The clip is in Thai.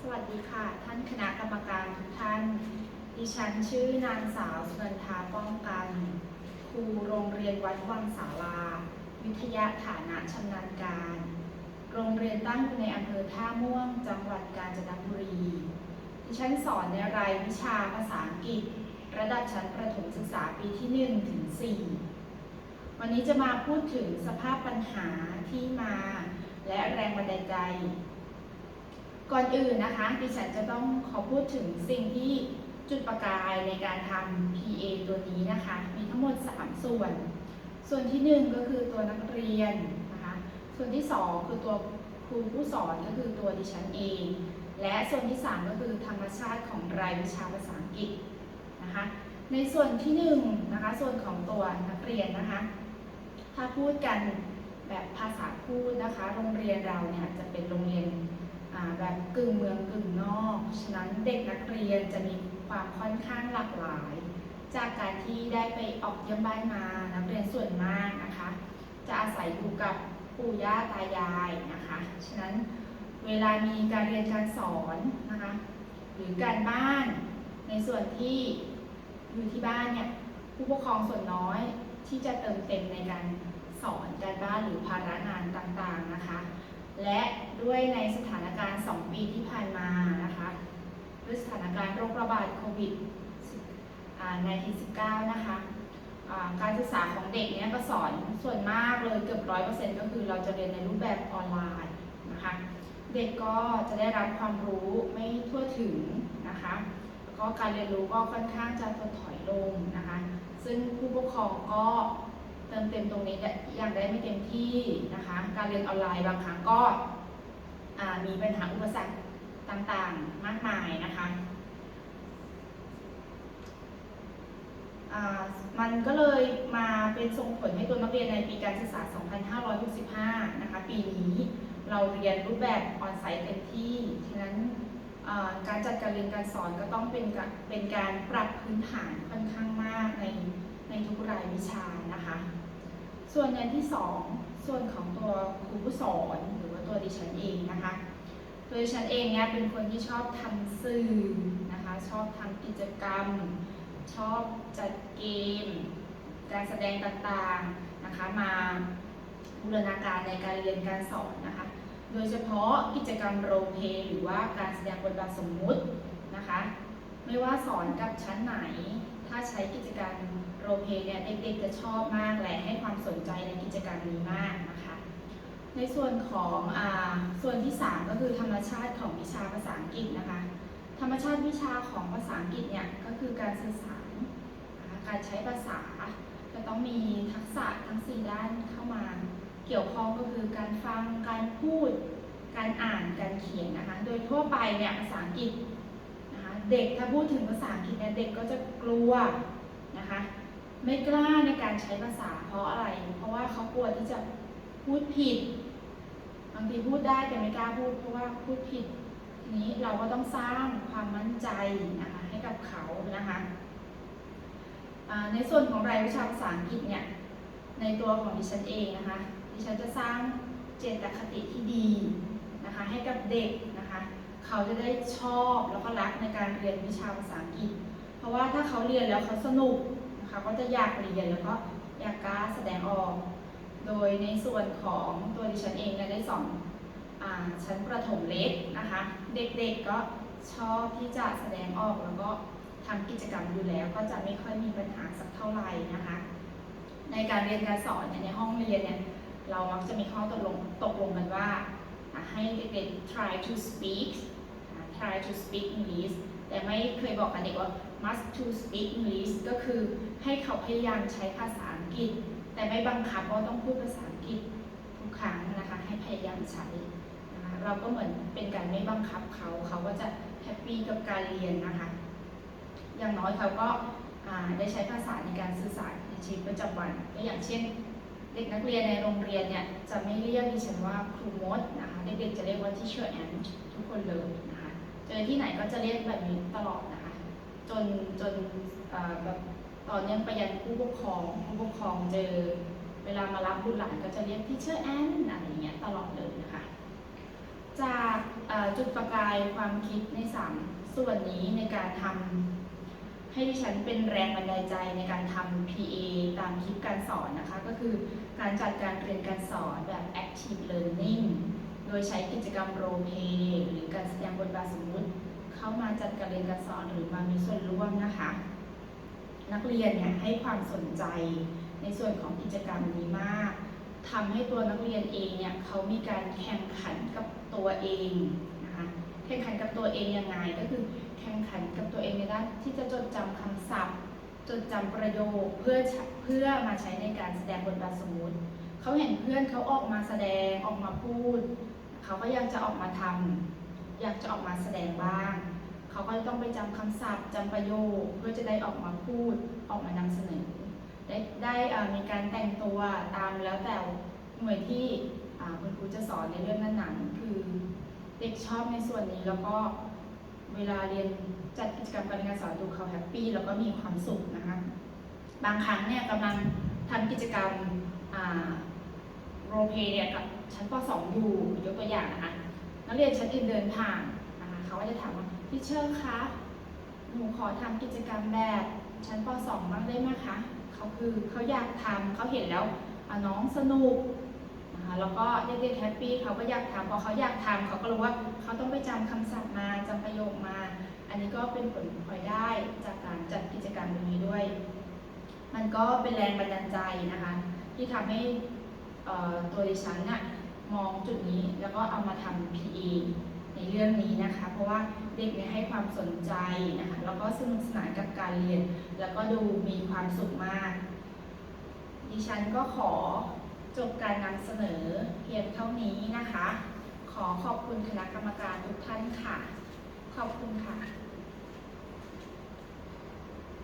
สวัสดีค่ะ ท่านคณะกรรมการทุกท่าน ดิฉันชื่อนางสาวสุนันทาป้องกัน ครูโรงเรียนวัดวังสาลา วิทยาฐานะชำนาญการ โรงเรียนตั้งอยู่ในอำเภอท่าม่วง จังหวัดกาญจนบุรี ดิฉันสอนในรายวิชาภาษาอังกฤษ ระดับชั้นประถมศึกษาปีที่ 1 ถึง 4วันนี้จะมาพูดถึงสภาพปัญหาที่มา และแรงบันดาลใจ ก่อนอื่นนะคะดิฉันจะต้องขอพูดถึงสิ่งที่จุดประกายในการทำ PA ตัวนี้นะคะ มีทั้งหมด 3 ส่วน ส่วนที่ 1 ก็คือตัวนักเรียนนะคะ ส่วนที่ 2 คือตัวครูผู้สอนก็คือตัวดิฉันเอง และส่วนที่ 3 ก็คือธรรมชาติของรายวิชาภาษาอังกฤษนะคะ ในส่วนที่1นะคะ ส่วนของตัวนักเรียนนะคะ ถ้าพูดกัน แบบภาษาพูดนะคะ โรงเรียนเราเนี่ยจะเป็นโรงเรียนแบบกึ่งเมืองกึ่งนอก ฉะนั้นเด็กนักเรียนจะมีความค่อนข้างหลากหลาย จากการที่ได้ไปออกเยี่ยมบ้านมา นักเรียนส่วนมากนะคะ จะอาศัยอยู่กับปู่ย่าตายายนะคะ ฉะนั้นเวลามีการเรียนการสอนนะคะ หรือการบ้านในส่วนที่อยู่ที่บ้านเนี่ยผู้ปกครองส่วนน้อยที่จะเติมเต็มในการ สอนการบ้านหรือภาระงานต่างๆนะคะ และด้วยในสถานการณ์ 2 ปีที่ผ่านมานะคะด้วยสถานการณ์โรคระบาดโควิดในที19นะคะการศึกษาของเด็กเนี่ยก็สอนส่วนมากเลยเกือบร้อยเปอร์เซ็นต์ก็คือเราจะเรียนในรูปแบบออนไลน์นะคะ เด็กก็จะได้รับความรู้ไม่ทั่วถึงนะคะแล้วก็การเรียนรู้ก็ค่อนข้างจะถดถอยลงนะคะ ซึ่งผู้ปกครองก็ เติมเต็มตรงนี้ยังได้ไม่เต็มที่นะคะ การเรียนออนไลน์บางครั้งก็มีปัญหาอุปสรรคต่างๆมากมายนะคะมันก็เลยมาเป็นส่งผลให้ตัวนักเรียนในปีการศึกษา 2565 นะคะ ปีนี้เราเรียนรูปแบบออนไซต์เต็มที่ ฉะนั้นการจัดการเรียนการสอนก็ต้องเป็นกะเป็นการปรับพื้นฐานค่อนข้างมากใน ในทุกรายวิชานะคะ ส่วนอย่างที่ 2 ส่วนของตัวครูผู้สอนหรือว่าตัวดิฉันเองนะคะ ตัวดิฉันเองเนี่ยเป็นคนที่ชอบทำสื่อนะคะ ชอบทำกิจกรรม ชอบจัดเกม การแสดงต่างๆนะคะมาบูรณาการในการเรียนการสอนนะคะ โดยเฉพาะกิจกรรมโรเพหรือว่าการแสดงบทบาทสมมุตินะคะ ไม่ว่าสอนกับชั้นไหน ถ้าใช้กิจกรรมโรเพลเนี่ยเด็กๆจะชอบมากและให้ความสนใจในกิจกรรมนี้มากนะคะ ในส่วนของอส่วนที่ 3 ก็คือธรรมชาติของวิชาภาษาอังกฤษนะคะ ธรรมชาติวิชาของภาษาอังกฤษเนี่ยก็คือการสื่อสารการใช้ภาษาจะต้องมีทักษะทั้ง 4 ด้านเข้ามา เกี่ยวข้องก็คือการฟังการพูด การอ่านการเขียนนะคะ โดยทั่วไปเนี่ยภาษาอังกฤษ เด็กถ้าพูดถึงภาษาอังกฤษเนี่ยเด็กก็จะกลัวนะคะ ไม่กล้าในการใช้ภาษาเพราะอะไร เพราะว่าเขากลัวที่จะพูดผิด บางทีพูดได้แต่ไม่กล้าพูดเพราะว่าพูดผิดทีนี้เราก็ต้องสร้างความมั่นใจนะคะให้กับเขานะคะในส่วนของรายวิชาภาษาอังกฤษเนี่ยในตัวของดิฉันเองนะคะดิฉันจะสร้างเจตคติที่ดีนะคะให้กับเด็กนะคะ เขาจะได้ชอบแล้วก็รักในการเรียนวิชาภาษาอังกฤษ เพราะว่าถ้าเขาเรียนแล้วเขาสนุกนะคะก็จะอยากเรียนแล้วก็อยากกล้าแสดงออก โดยในส่วนของตัวดิฉันเองเนี่ยได้สอนอชั้นประถมเล็กนะคะ เด็กๆก็ชอบที่จะแสดงออกแล้วก็ทำกิจกรรมอยู่แล้ว ก็จะไม่ค่อยมีปัญหาสักเท่าไหร่นะคะ ในการเรียนการสอนเนี่ยในห้องเรียนเนี่ยเรามักจะมีข้อตกลงตกลงกันว่าให้เด็กๆ try to speak try to speak English แต่ไม่เคยบอกกับเด็กว่า must to speak English ก็คือให้เขาพยายามใช้ภาษาอังกฤษ แต่ไม่บังคับว่าต้องพูดภาษาอังกฤษทุกครั้งนะคะให้พยายามใช้นะคะเราก็เหมือนเป็นการไม่บังคับเขาเขาก็จะแฮปปี้กับการเรียนนะคะ อย่างน้อยเขาก็ได้ใช้ภาษาในการสื่อสารในชีวิตประจำวันก็อย่างเช่น เด็กนักเรียนในโรงเรียนเนี่ยจะไม่เรียกดิฉันว่าครูมดนะคะเด็กๆจะเรียกว่า teacher and ทุกคนเลยนะ เจอที่ไหนก็จะเรียกแบบนี้ตลอดนะคะ จนจนแบบตอนนี้ไปยันผู้ปกครองผู้ปกครองเจอเวลามารับบุตรหลานก็จะเรียก teacher and อะไรอย่างเงี้ยตลอดเลยนะคะ จากจุดประกายความคิดในสามส่วนนี้ในการทำให้ดิฉันเป็นแรงบันดาลใจในการทำ PA ตามคลิปการสอนนะคะ ก็คือการจัดการเรียนการสอนแบบ Active Learning โดยใช้กิจกรรมโรเพย์หรือการแสดงบทบาทสมมุติ เข้ามาจัดการเรียนการสอนหรือมามีส่วนร่วมนะคะ นักเรียนเนี่ยให้ความสนใจในส่วนของกิจกรรมนี้มากทำให้ตัวนักเรียนเองเนี่ยเขามีการแข่งขันกับตัวเองนะคะแข่งขันกับตัวเองยังไงก็คือแข่งขันกับตัวเองในด้านที่จะจดจำคำศัพท์ จดจำประโยคเพื่อเพื่อมาใช้ในการแสดงบทบาทสมมุติเขาเห็นเพื่อนเขาออกมาแสดงออกมาพูด เขาก็ยากจะออกมาทำอยากจะออกมาแสดงบ้าง เขาก็ต้องไปจำคำศัพท์จำประโยคเพื่อจะได้ออกมาพูดออกมานำเสนอ ได้ได้มีการแต่งตัวตามแล้วแต่หน่วยที่คุณครูจะสอนในเรื่องนั้นๆคือเด็กชอบในส่วนนี้แล้วก็เวลาเรียนจัดกิจกรรมการเรียนการสอนดูเขาแฮปปี้แล้วก็มีความสุขนะคะบางครั้งเนี่ยกำลังทำกิจกรรมโรเพเนี่ยกับชั้นป .2 อยู่ อย่างนะคะ นักเรียนชั้นอื่นเดินผ่านนะคะเขาก็จะถามว่าพี่เชอร์คะหนูขอทำกิจกรรมแบบชั้นป .2 บ้างได้ไหมคะเขาคือเขาอยากทำเขาเห็นแล้วน้องสนุกนะคะแล้วก็เด็กๆแฮปปี้เขาก็อยากทำพอเขาอยากทำเขาก็รู้ว่าเขาต้องไปจำคำศัพท์มาจำประโยคมา อันนี้ก็เป็นผลพลอยได้จากการจัดกิจกรรมนี้ด้วย มันก็เป็นแรงบันดาลใจนะคะ ที่ทำให้ตัวดิฉันน่ะ มองจุดนี้แล้วก็เอามาทำ PE ในเรื่องนี้นะคะ เพราะว่าเด็กเนี่ยให้ความสนใจนะคะแล้วก็สนุกสนานกับการเรียน แล้วก็ดูมีความสุขมาก ดิฉันก็ขอจบการนำเสนอเพียงเท่านี้นะคะ ขอขอบคุณคณะกรรมการทุกท่านค่ะ ขอบคุณค่ะ